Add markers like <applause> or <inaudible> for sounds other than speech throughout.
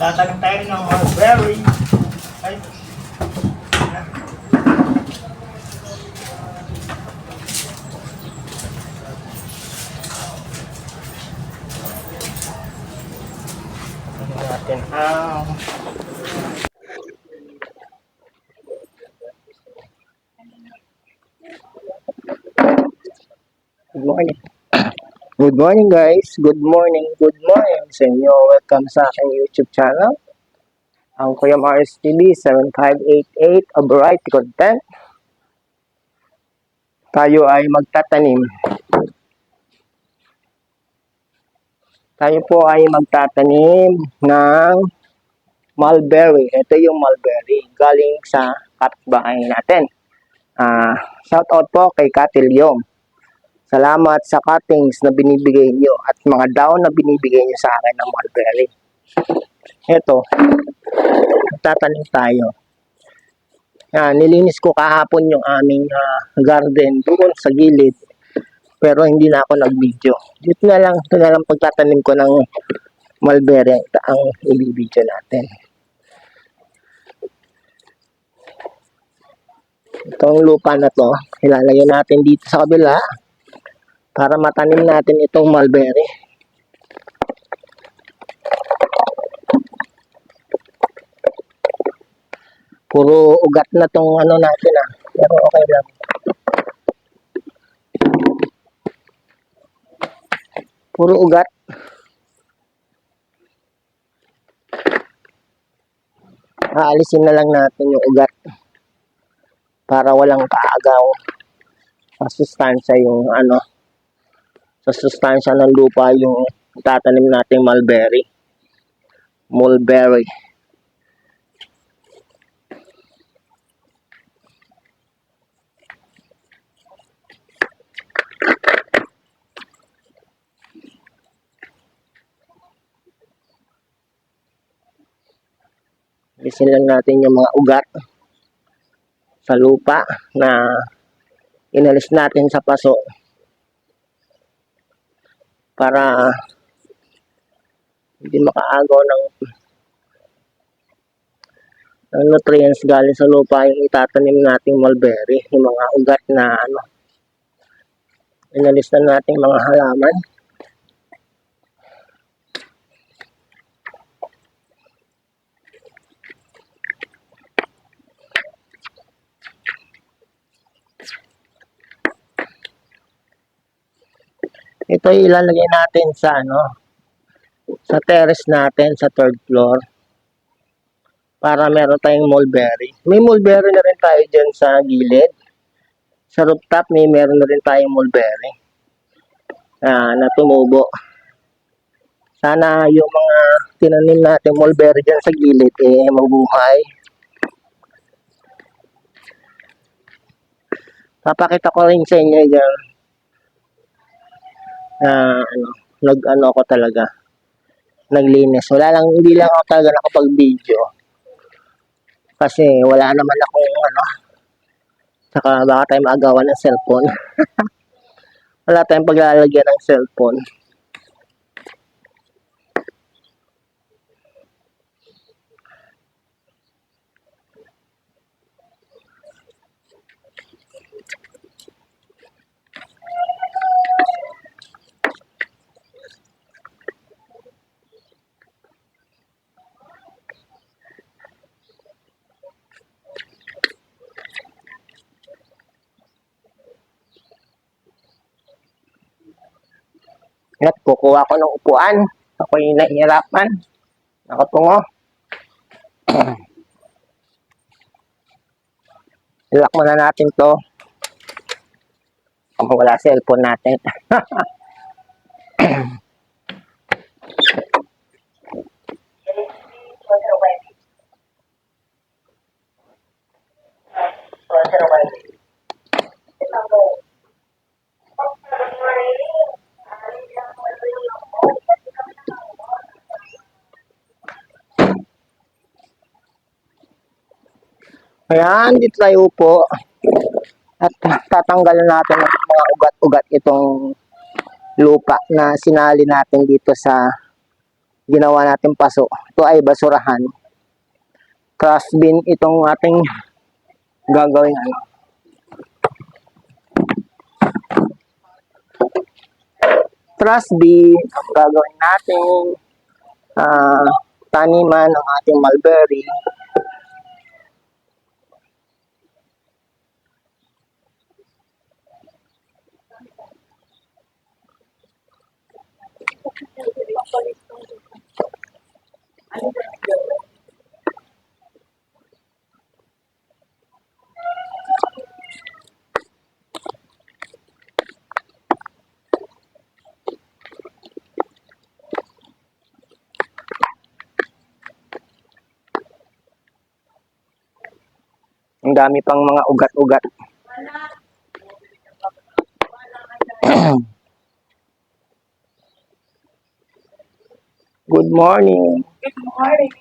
Tatanim tayo ng mulberry. Ay. Natin ang Good morning. Good morning guys. Good morning. Good sa inyo. Welcome sa aking YouTube channel. Ang Kuya Mars TV 7588 a variety content. Tayo ay magtatanim. Tayo po ay magtatanim ng mulberry. Ito yung mulberry galing sa kapitbahay natin. Ah, shout out po kay Katilyom. Salamat sa cuttings na binibigay nyo at mga down na binibigay nyo sa akin ng mulberry. Ito, tatanim tayo. Yan, nilinis ko kahapon yung aming ah, garden doon sa gilid. Pero hindi na ako nag-video. Dito na lang, ito na lang pagtatanim ko ng mulberry ang i-video natin. Itong lupa na to, ilalagay natin dito sa kabila para matanim natin itong mulberry. Puro ugat na tong ano natin ah. Pero okay lang. Puro ugat. Aalisin na lang natin yung ugat para walang kaagaw sa sustansya yung ano sa sustansya ng lupa yung tatanim nating mulberry. Mulberry. Alisin lang natin yung mga ugat sa lupa na inalis natin sa paso para hindi makaagaw ng ng nutrients galing sa lupa yung itatanim nating mulberry, yung mga ugat na ano inalis na nating mga halaman. Ito ilalagay natin sa ano sa terrace natin sa third floor para meron tayong mulberry. May mulberry na rin tayo dyan sa gilid. Sa rooftop may meron na rin tayong mulberry ah, na tumubo. Sana yung mga tinanim natin mulberry dyan sa gilid eh mabuhay. Papakita ko rin sa inyo dyan na ano, nag ano ako talaga naglinis. Wala lang, hindi lang ako talaga nakapag-video. Kasi wala naman akong ano, saka baka tayo maagawan ng cellphone. <laughs> wala tayong paglalagyan ng cellphone. At kukuha ko ng upuan. Ako'y nahihirapan. Nakatungo. Ilak muna natin to. Kung wala cellphone natin. <laughs> Ayan, dito tayo upo. At tatanggalan natin ang mga ugat-ugat itong lupa na sinali natin dito sa ginawa natin paso. Ito ay basurahan. Trash bin itong ating gagawin ano. Trash bin ang gagawin natin ah taniman ng ating mulberry. Ang dami pang mga ugat-ugat. <clears throat> Good morning. Good <clears throat> morning.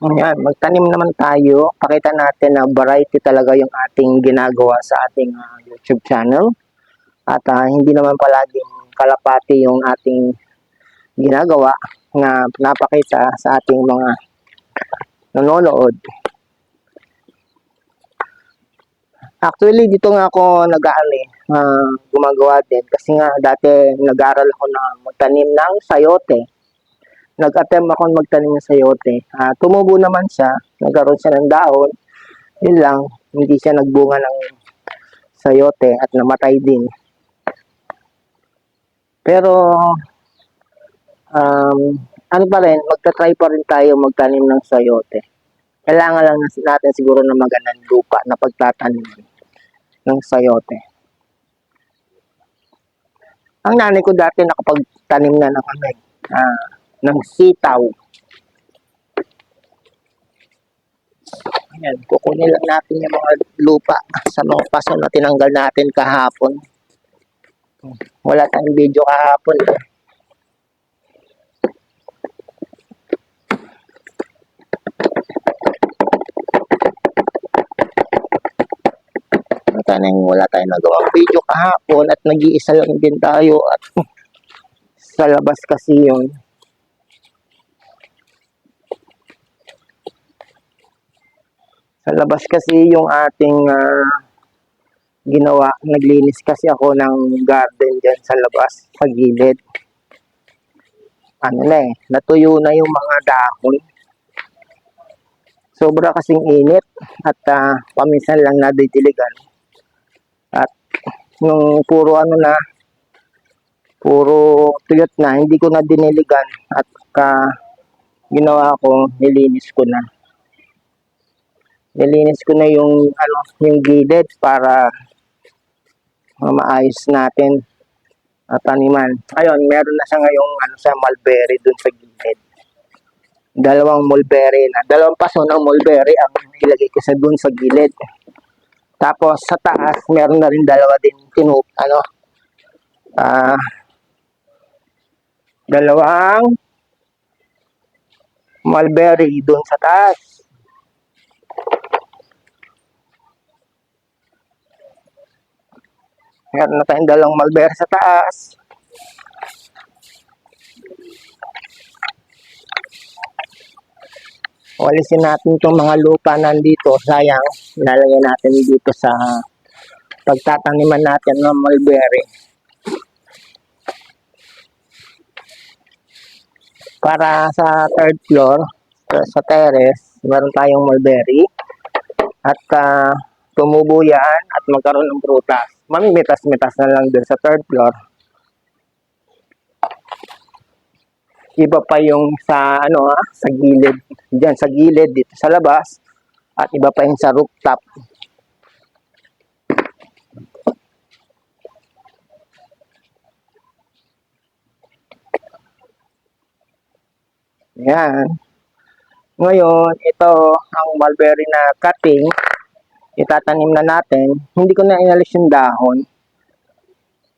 Ayan, magtanim naman tayo. Pakita natin na variety talaga yung ating ginagawa sa ating ah, YouTube channel. At ah, hindi naman palaging kalapati yung ating ginagawa na napakita sa ating mga nanonood. Actually, dito nga ako nag-aano eh, ah, gumagawa din. Kasi nga dati nag-aaral ako na magtanim ng sayote nag-attempt ako magtanim ng sayote. Ah, tumubo naman siya, nagkaroon siya ng dahon. Yun lang, hindi siya nagbunga ng sayote at namatay din. Pero, um, ano pa rin, magta-try pa rin tayo magtanim ng sayote. Kailangan lang natin siguro na magandang lupa na pagtatanim ng sayote. Ang nanay ko dati nakapagtanim na ng eh, ah, ng sitaw. Ayan, kukunin lang natin yung mga lupa sa mga paso na tinanggal natin kahapon. Wala tayong video kahapon. Tanang wala tayong nagawang video kahapon at nag-iisa lang din tayo at <laughs> sa labas kasi yun. Sa labas kasi yung ating ah, ginawa, naglinis kasi ako ng garden dyan sa labas, sa gilid. Ano na eh, natuyo na yung mga dahon. Sobra kasing init at ah, paminsan lang nadidiligan. At nung puro ano na, puro tuyot na, hindi ko na diniligan at ka ginawa ko, nilinis ko na nilinis ko na yung ano yung gilid para uh, maayos natin at taniman. Ayun, meron na siya ngayong ano sa mulberry dun sa gilid. Dalawang mulberry na, dalawang paso ng mulberry ang ilagay ko sa dun sa gilid. Tapos sa taas, meron na rin dalawa din tinup, ano, ah, dalawang mulberry dun sa taas. Meron na tayong dalawang malber sa taas. Walisin natin itong mga lupa nandito. Sayang, ilalagay natin dito sa pagtataniman natin ng mulberry. Para sa third floor, sa- terrace, meron tayong mulberry. At ah, tumubo yan at magkaroon ng prutas. Mamimitas-mitas na lang dun sa third floor. Iba pa yung sa ano ha, sa gilid. Diyan sa gilid dito sa labas at iba pa yung sa rooftop. Yan. Ngayon, ito ang mulberry na cutting. Itatanim na natin. Hindi ko na inalis yung dahon.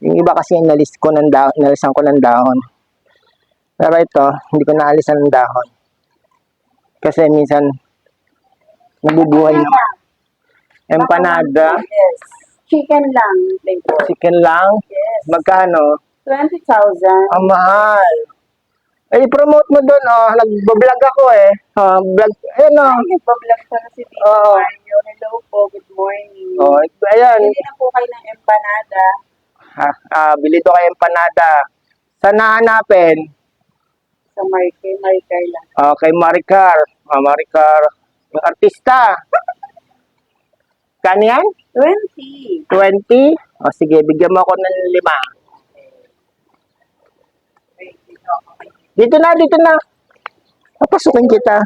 Yung iba kasi inalis ko ng dahon, inalisan ko ng dahon. Pero ito, hindi ko naalisan ng dahon. Kasi minsan, nabubuhay naman. Empanada, Yes. Chicken lang, flavor. chicken lang, Yes. magkano? 20,000. Ang mahal. Eh, promote mo doon, oh. Nag-vlog ako eh. Oh, vlog, ayun oh. Ay, nagpa-vlog pa na si Tito Oo. Mario. Hello po, good morning. Oh, ayan. Hindi na po kayo ng empanada. Ha, ah, bili to kayo empanada. Saan nahanapin? Sa Marque, Marque lang. Ah, kay Maricar. Ah, Maricar. Yung artista. <laughs> Kano yan? 20. 20? O sige, bigyan mo ako ng lima. Dito na, dito na. Papasukin kita.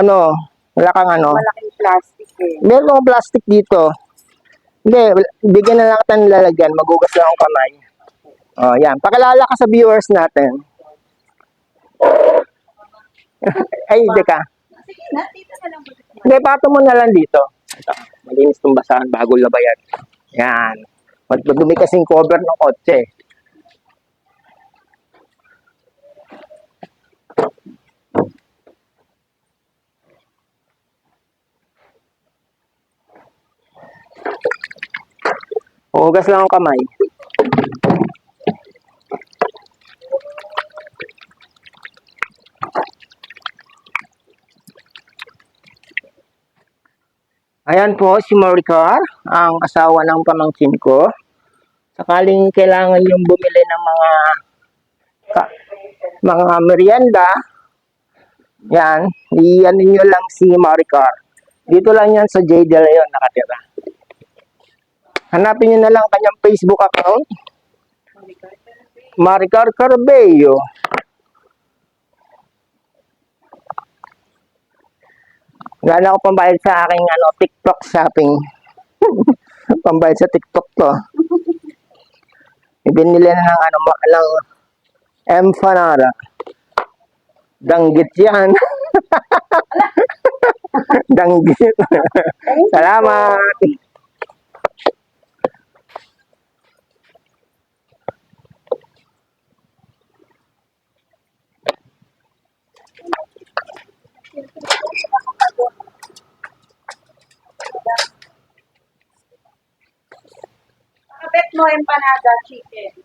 Ano? Wala kang ano? Malaking plastic eh. Meron plastic dito. Hindi, bigyan na lang kita ng lalagyan. Magugas lang ang kamay. O, yan. Pakilala ka sa viewers natin. <laughs> Ay, hindi ka. Sige na, dito na lang. Hindi, pato mo na lang dito. Ito, malinis itong basahan bago labayan. Yan. Magdudumi kasing cover ng kotse. Hugas lang ang kamay. Ayan po si Maricar, ang asawa ng pamangkin ko. Sakaling kailangan yung bumili ng mga ka- mga merienda, yan, iyan niyo lang si Maricar. Dito lang yan sa J. De Leon nakatira. Hanapin niyo na lang kanyang Facebook account, Maricar Carbello. Wala ako pambayad sa aking ano, TikTok shopping. <laughs> pambayad sa TikTok to. Ibinili na ng ano, ma- ng empanada. Danggit yan. <laughs> Danggit. Salamat. Kapit mo empanada chicken.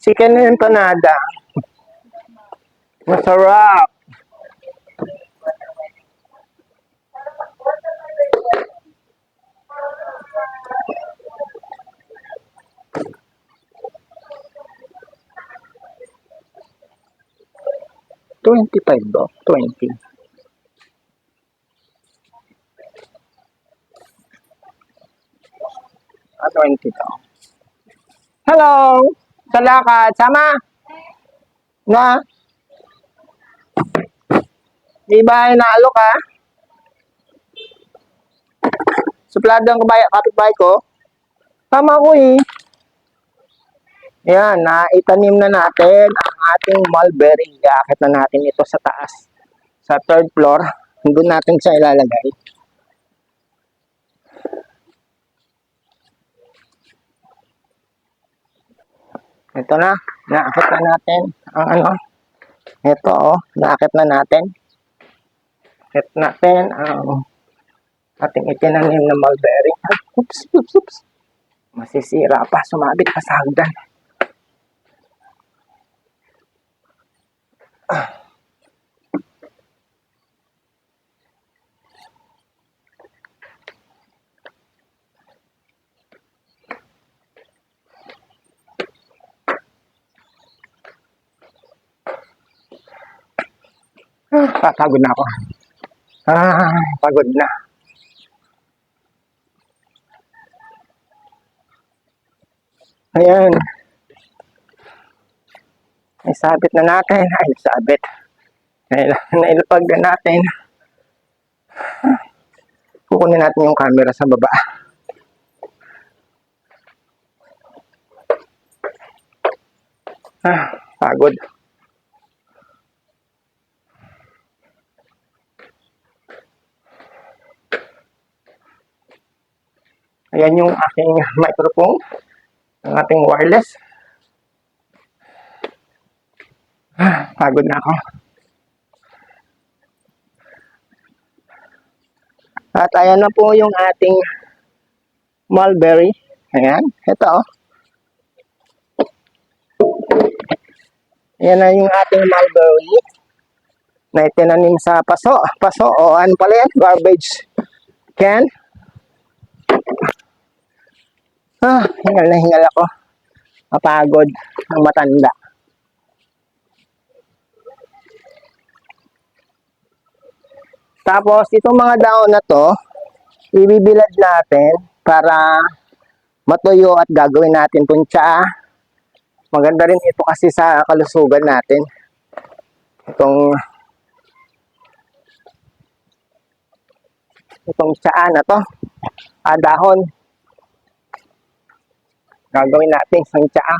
Chicken empanada. Masarap. Twenty-five ba? Twenty. Ah, twenty to. Hello! Sa lakad. Sama? Na? Di ba inaalok ka? Suplado ang kapitbahay ko. Tama ko eh. Yan, naitanim na natin ang ating mulberry. Iakit na natin ito sa taas. Sa third floor. Doon natin siya ilalagay. Ito na, naakit na natin ang ano. Ito oh, naakit na natin. Akit natin ang ating itinanim na mulberry. Oops, oops, oops. Masisira pa, sumabit pa sa hagdan. Ah, pagod na ako. Ah, pagod na. Ayan. Isabit na natin. <laughs> Ay, sabit. Nail- Nailapag na natin. Kukunin natin yung camera sa baba. Ah, pagod. Ayan yung aking microphone. Ang ating wireless. Ah, pagod na ako. At ayan na po yung ating mulberry. Ayan, ito oh. Ayan na yung ating mulberry na itinanim sa paso. Paso o ano pala yan? Garbage can. Ah, hingal na hingal ako. Mapagod ang matanda. Tapos, itong mga daon na to, ibibilad natin para matuyo at gagawin natin tsaa. Maganda rin ito kasi sa kalusugan natin. Itong itong tsaa na to. Ah, dahon. Gagawin natin isang tsaa.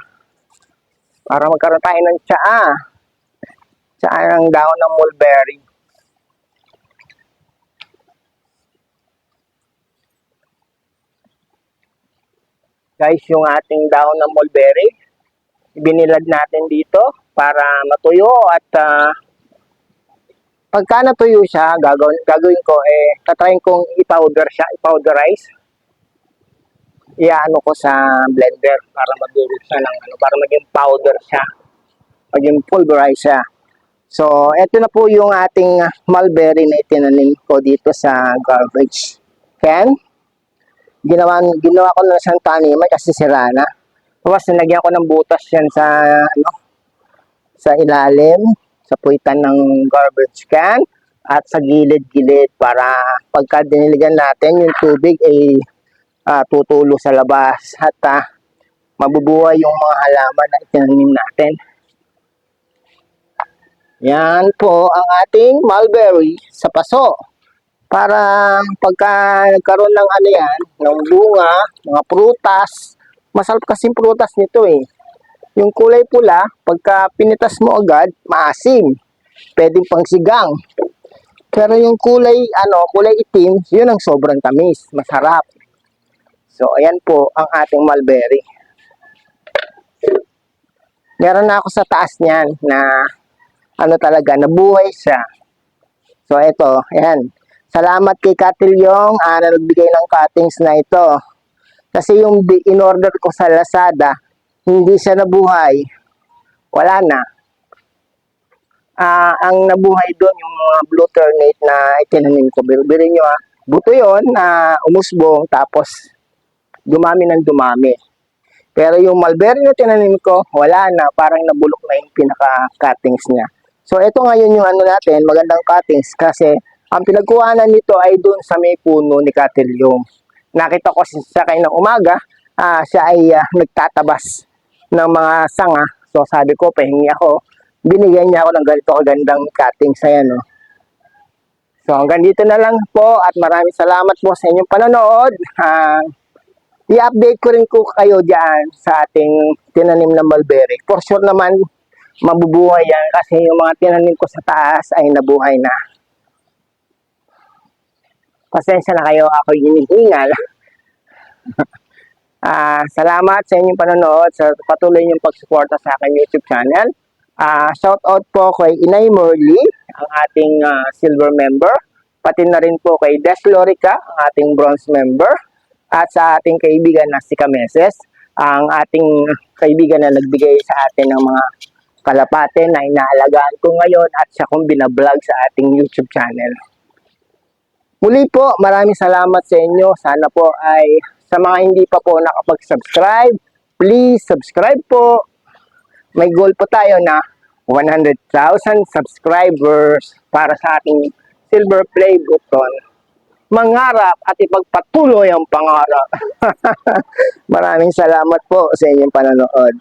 Para magkaroon tayo ng tsaa. Tsaa ng dahon ng mulberry. Guys yung ating dahon ng mulberry. Ibinilad natin dito para matuyo at ah, pagka natuyo siya, gagawin, gagawin ko eh, tatrayin kong i-powder siya, i-powderize. Iyaano ko sa blender para madurog siya ng ano, para maging powder siya. Maging pulverize siya. So, eto na po yung ating mulberry na itinanim ko dito sa garbage can ginawa, ginawa ko na siyang taniman kasi sira na. Tapos nilagyan ko ng butas yan sa ano, sa ilalim, sa puwitan ng garbage can at sa gilid-gilid para pagka diniligan natin yung tubig ay ah, tutulo sa labas at ah, mabubuhay yung mga halaman na itinanim natin. Yan po ang ating mulberry sa paso para pagka nagkaroon ng ano yan, ng bunga, mga prutas, masarap kasing prutas nito eh. Yung kulay pula, pagka pinitas mo agad, maasim. Pwedeng pang sigang. Pero yung kulay, ano, kulay itim, yun ang sobrang tamis, masarap. So, ayan po ang ating mulberry. Meron na ako sa taas niyan na ano talaga, nabuhay siya. So, ito, ayan. Salamat kay Katilyong ah, na nagbigay ng cuttings na ito. Kasi yung in-order ko sa Lazada, hindi siya nabuhay. Wala na. Ah, ang nabuhay doon yung mga blue ternate na itinanim ko. Birubirin nyo ah. Buto yun na umusbong tapos dumami ng dumami. Pero yung mulberry na tinanim ko, wala na. Parang nabulok na yung pinaka-cuttings niya. So, ito ngayon yung ano natin, magandang cuttings kasi ang pinagkuhanan nito ay doon sa may puno ni Katilyong. Nakita ko sa kayo ng umaga, ah, siya ay ah, nagtatabas ng mga sanga. So sabi ko, pahingi ako. Binigyan niya ako ng ganito kagandang cuttings. Ayan, no? So hanggang dito na lang po at maraming salamat po sa inyong panonood. Ah, i-update ko rin ko kayo diyan sa ating tinanim na mulberry. For sure naman, mabubuhay yan kasi yung mga tinanim ko sa taas ay nabuhay na. Pasensya na kayo, ako hinihingal. <laughs> Ah, salamat sa inyong panonood, sa patuloy niyong pagsuporta sa aking YouTube channel. Ah, shout out po kay Inay Morley, ang ating ah, silver member. Pati na rin po kay Des Lorica, ang ating bronze member. At sa ating kaibigan na si Kameses, ang ating kaibigan na nagbigay sa atin ng mga kalapate na inaalagaan ko ngayon at siya kong binablog sa ating YouTube channel. Muli po, maraming salamat sa inyo. Sana po ay sa mga hindi pa po nakapag-subscribe, please subscribe po. May goal po tayo na 100,000 subscribers para sa ating silver play button. Mangarap at ipagpatuloy ang pangarap. <laughs> maraming salamat po sa inyong panonood.